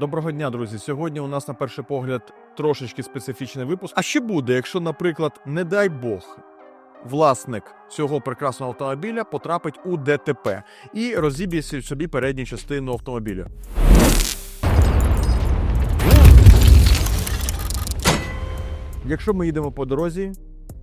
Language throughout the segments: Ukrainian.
Доброго дня, друзі. Сьогодні у нас на перший погляд трошечки специфічний випуск. А що буде, якщо, наприклад, не дай Бог, власник цього прекрасного автомобіля потрапить у ДТП і розіб'є собі передню частину автомобіля? Якщо ми їдемо по дорозі,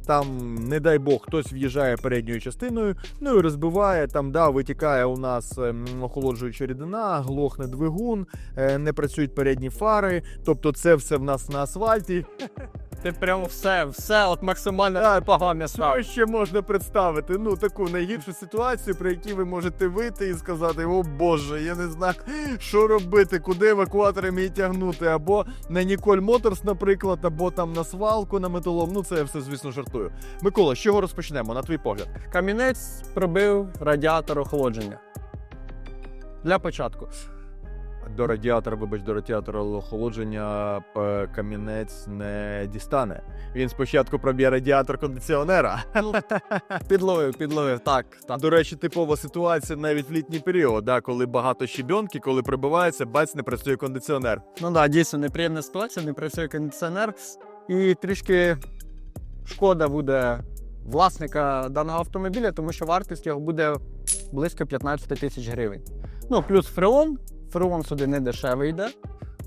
там, не дай Бог, хтось в'їжджає передньою частиною, ну і розбиває, там, да, витікає у нас ем, охолоджуюча рідина, глохне двигун, е, не працюють передні фари. Тобто це все в нас на асфальті. Ти прям все, все от максимально погане став. Що ще можна представити? Ну, таку найгіршу ситуацію, при якій ви можете вийти і сказати: О Боже, я не знаю, що робити, куди евакуатори мені тягнути, або на Ніколь Моторс, наприклад, або там на свалку на металом. Ну, це я все, звісно, жартую. Микола, з чого розпочнемо, на твій погляд? Камінець пробив радіатор охолодження. Для початку. До радіатора, вибач, до радіатора охолодження е, камінець не дістане. Він спочатку проб'є радіатор кондиціонера. Підловив, підловив. Так, так. До речі, типова ситуація навіть в літній період, да, коли багато щебенки, коли прибивається, бац, не працює кондиціонер. Ну так, да, дійсно неприємна ситуація, не працює кондиціонер. І трішки шкода буде власника даного автомобіля, тому що вартість його буде близько 15 тисяч гривень. Ну, плюс фреон. Фреон сюди не дешевий йде.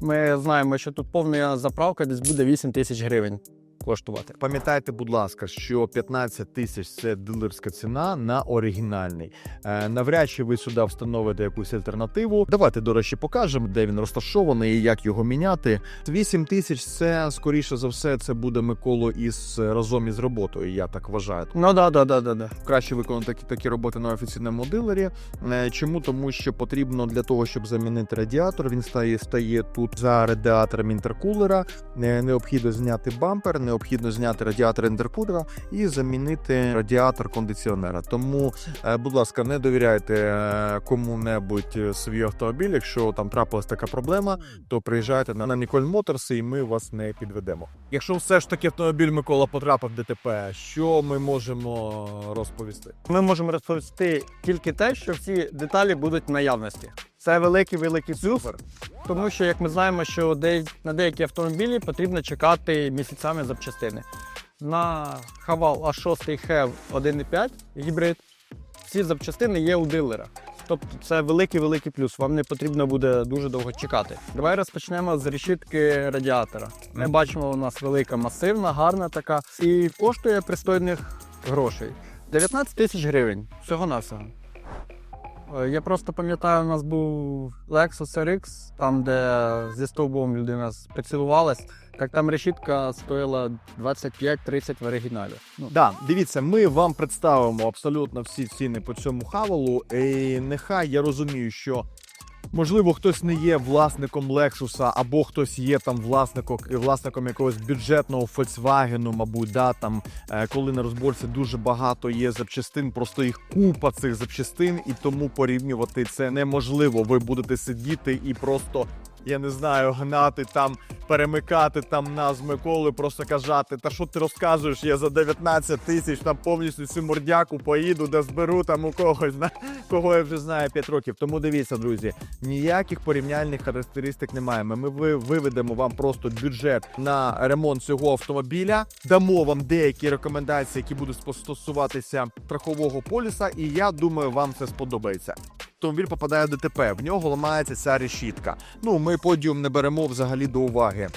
Ми знаємо, що тут повна заправка десь буде 8 тисяч гривень коштувати. Пам'ятайте, будь ласка, що 15 тисяч це дилерська ціна на оригінальний. Е, навряд чи ви сюди встановите якусь альтернативу. Давайте, до речі, покажемо, де він розташований і як його міняти. 8 тисяч це скоріше за все, це буде Миколо із разом із роботою. Я так вважаю. Ну да, да, да, да, да. краще виконати такі, такі роботи на офіційному дилері. Е, Чому? Тому що потрібно для того, щоб замінити радіатор, він стає, стає тут за радіатором інтеркулера. Е, Необхідно зняти бампер, необхідно зняти радіатор інтеркулера і замінити радіатор кондиціонера. Тому, е, будь ласка, не довіряйте е, кому-небудь свій автомобіль. Якщо там трапилась така проблема, то приїжджайте на Ніколь Моторс і ми вас не підведемо. Якщо все ж таки автомобіль Микола потрапив в ДТП, що ми можемо розповісти? Ми можемо розповісти тільки те, що всі деталі будуть в наявності. Це великий великий плюс, тому що, як ми знаємо, що на деякі автомобілі потрібно чекати місяцями запчастини. На Haval A6 HEV 1.5 гібрид всі запчастини є у дилера. Тобто це великий великий плюс. Вам не потрібно буде дуже довго чекати. Давай розпочнемо з решітки радіатора. Ми бачимо, у нас велика, масивна, гарна така і коштує пристойних грошей. 19 тисяч гривень. Всього навсього. Я просто пам'ятаю, у нас був Lexus RX, там, де зі стовбом людина спецілувалась. Так там решітка стоїла 25-30 в оригіналі. Ну, Да, дивіться, ми вам представимо абсолютно всі ціни по цьому хавалу. І нехай я розумію, що можливо хтось не є власником Лексуса, або хтось є там власником, власником якогось бюджетного Volkswagen, мабуть, да, там, е, коли на розборці дуже багато є запчастин, просто їх купа цих запчастин, і тому порівнювати це неможливо. Ви будете сидіти і просто. Я не знаю, гнати там, перемикати там нас Миколи, просто казати, та що ти розказуєш, я за 19 тисяч там повністю цю мордяку поїду, де зберу там у когось, кого я вже знаю 5 років. Тому дивіться, друзі, ніяких порівняльних характеристик немає. Ми ви- виведемо вам просто бюджет на ремонт цього автомобіля, дамо вам деякі рекомендації, які будуть стосуватися страхового поліса, і я думаю, вам це сподобається. Автомобіль попадає в ДТП, в нього ламається ця решітка. Ну, ми подіум не беремо взагалі до уваги.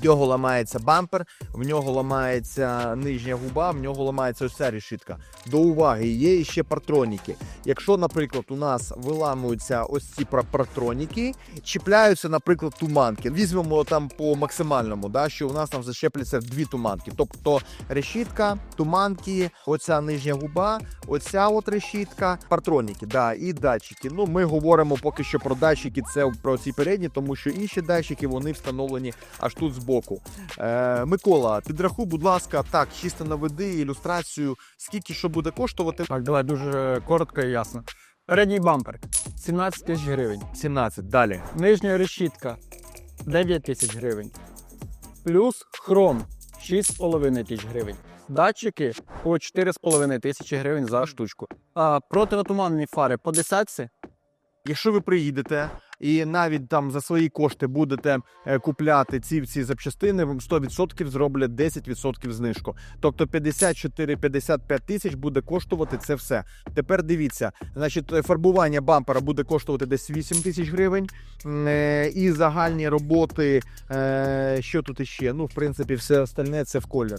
В нього ламається бампер, в нього ламається нижня губа, в нього ламається ось ця решітка. До уваги, є ще партроніки. Якщо, наприклад, у нас виламуються ось ці партроніки, чіпляються, наприклад, туманки. Візьмемо там по максимальному, да, що у нас там зачепляться дві туманки. Тобто решітка, туманки, оця нижня губа, оця от решітка, партроніки, да, і датчики. Ну, ми говоримо поки що про датчики, це про ці передні, тому що інші датчики вони встановлені аж тут збоку. Е, Микола, підрахуй, будь ласка, так, чисто наведи ілюстрацію, скільки що буде коштувати. Так, давай дуже коротко і ясно. Передній бампер 17 тисяч гривень. 17, далі. Нижня решітка 9 тисяч гривень. Плюс хром 6,5 тисяч гривень. Датчики по 4,5 тисячі гривень за штучку. А противотуманні фари по десятці Якщо ви приїдете і навіть там за свої кошти будете е, купляти ці всі запчастини, вам 100% зроблять 10% знижку. Тобто 54-55 тисяч буде коштувати це все. Тепер дивіться, значить, фарбування бампера буде коштувати десь 8 тисяч гривень. Е, І загальні роботи, е, що тут іще? Ну, в принципі, все остальне це в колір.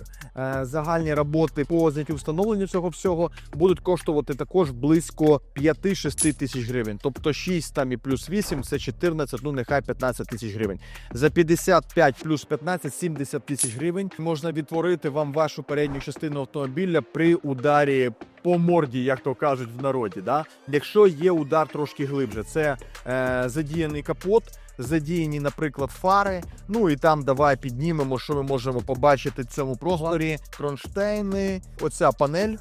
Загальні роботи по зняттю встановленню цього всього будуть коштувати також близько 5-6 тисяч гривень. Тобто 6 там і плюс 8 це 14, ну нехай 15 тисяч гривень. За 55 плюс 15 70 тисяч гривень можна відтворити вам вашу передню частину автомобіля при ударі по морді, як то кажуть в народі. Да? Якщо є удар трошки глибше, це е, задіяний капот. Задіяні, наприклад, фари. Ну і там давай піднімемо, що ми можемо побачити в цьому просторі. Кронштейни, оця панель.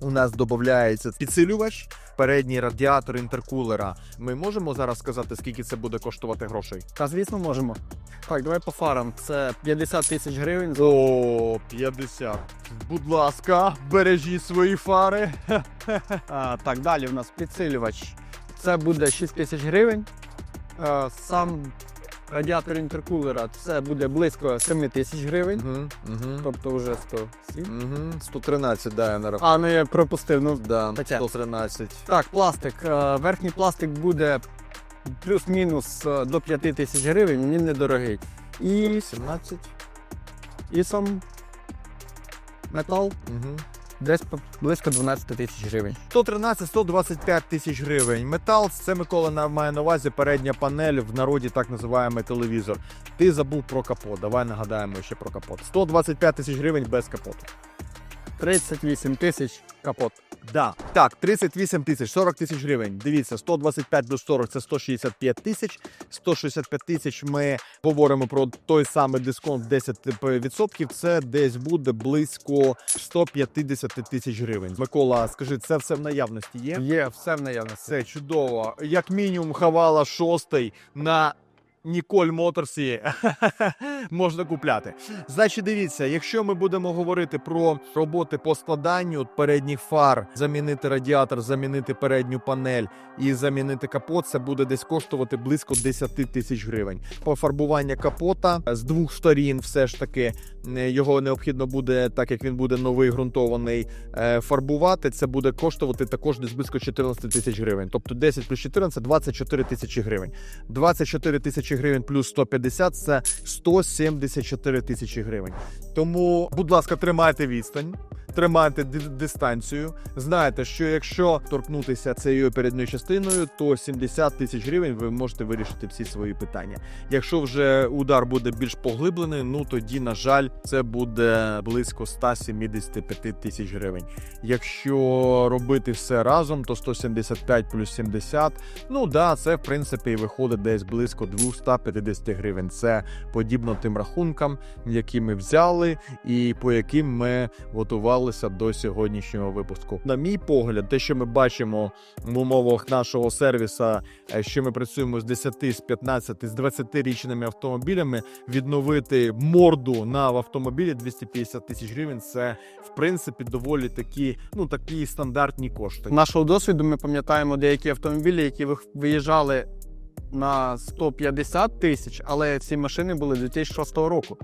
У нас додається підсилювач, передній радіатор інтеркулера. Ми можемо зараз сказати, скільки це буде коштувати грошей? Та звісно можемо. Так, давай по фарам. Це 50 тисяч гривень. О, 50. Будь ласка, бережіть свої фари. А, так, далі в нас підсилювач. Це буде 6 тисяч гривень. Сам радіатор інтеркулера це буде близько 7 тисяч гривень. Угу, угу. Тобто вже 107. Угу. 113, да, я нарахував. А, ну я пропустив. Ну, Да, Хоча- 113. так, пластик. Е, Верхній пластик буде плюс-мінус е, до 5 тисяч гривень, він недорогий. І, 17. і сам метал Угу. Десь близько 12 тисяч гривень. 113-125 тисяч гривень. Метал це Микола має на увазі передня панель в народі так називаємо телевізор. Ти забув про капот. Давай нагадаємо ще про капот. 125 тисяч гривень без капоту. 38 тисяч капот. Да. Так, 38 тисяч, 40 тисяч гривень. Дивіться, 125 плюс 40 це 165 тисяч. 165 тисяч ми говоримо про той самий дисконт 10%. Це десь буде близько 150 тисяч гривень. Микола, скажи, це все в наявності є? Є все в наявності. Це чудово. Як мінімум, хавала шостий на Ніколь Моторсі можна купляти. Значить, дивіться, якщо ми будемо говорити про роботи по складанню передніх фар, замінити радіатор, замінити передню панель і замінити капот, це буде десь коштувати близько 10 тисяч гривень. Пофарбування капота з двох сторін, все ж таки, е, його необхідно буде, так як він буде новий ґрунтований, е, фарбувати. Це буде коштувати також десь близько 14 тисяч гривень. Тобто 10 плюс 14 – 24 тисячі гривень. 24 тисячі гривень плюс 150 – це 174 тисячі гривень. Тому, будь ласка, тримайте відстань. Тримайте ди- дистанцію. Знаєте, що якщо торкнутися цією передньою частиною, то 70 тисяч гривень ви можете вирішити всі свої питання. Якщо вже удар буде більш поглиблений, ну тоді, на жаль, це буде близько 175 тисяч гривень. Якщо робити все разом, то 175 плюс 70, ну да, це в принципі і виходить десь близько 250 гривень. Це подібно тим рахункам, які ми взяли, і по яким ми готувалися до сьогоднішнього випуску. На мій погляд, те, що ми бачимо в умовах нашого сервіса, е, що ми працюємо з 10, з 15, з 20 річними автомобілями, відновити морду на автомобілі 250 тисяч гривень. Це в принципі доволі такі, ну такі стандартні кошти. Нашого досвіду ми пам'ятаємо деякі автомобілі, які виїжджали на 150 тисяч, але ці машини були 2006 року.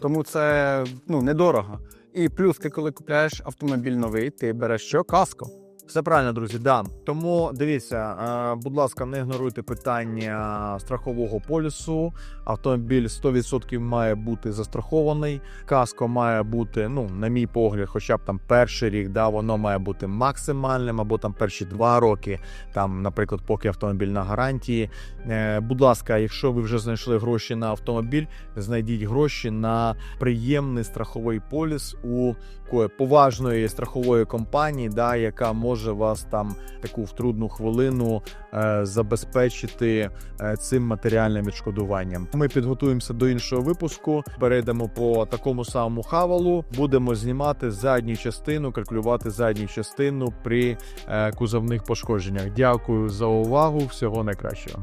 Тому це ну, недорого. І плюс, ти коли купляєш автомобіль новий, ти береш що? Каско. Все правильно, друзі. Да. Тому дивіться, е, будь ласка, не ігноруйте питання страхового полісу. Автомобіль 100% має бути застрахований. Каско має бути, ну, на мій погляд, хоча б там перший рік, да, воно має бути максимальним, або там перші два роки, там, наприклад, поки автомобіль на гарантії. Е, Будь ласка, якщо ви вже знайшли гроші на автомобіль, знайдіть гроші на приємний страховий поліс у поважної страхової компанії, да, яка може вас там таку в трудну хвилину е, забезпечити е, цим матеріальним відшкодуванням. Ми підготуємося до іншого випуску. Перейдемо по такому самому хавалу. Будемо знімати задню частину, калькулювати задню частину при е, кузовних пошкодженнях. Дякую за увагу. Всього найкращого.